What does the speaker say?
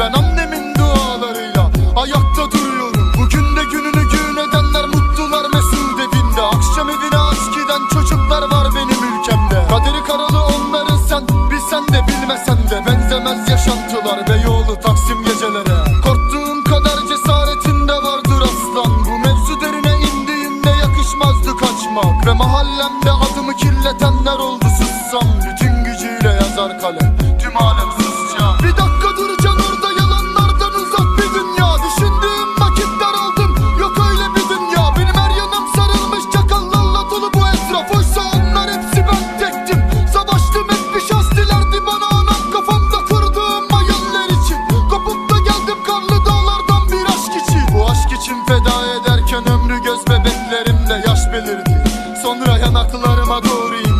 Ben annemin dualarıyla ayakta duruyorum. Bugün de gününü gün edenler mutlular mesul evinde. Akşam evine askiden çocuklar var benim ülkemde. Kaderi karalı onların sen bilsen de bilmesen de Benzemez yaşantılar Beyoğlu Taksim gecelere. Korktuğum kadar cesaretinde vardır aslan. Bu mevzu derine indiğinde yakışmazdı kaçmak. Ve mahallemde adımı kirletenler oldu sussam. Bütün gücüyle yazar kalem tüm alem sussam. için feda ederken ömrü göz bebeklerimde yaş belirdi. Sonra yanaklarıma doğru indi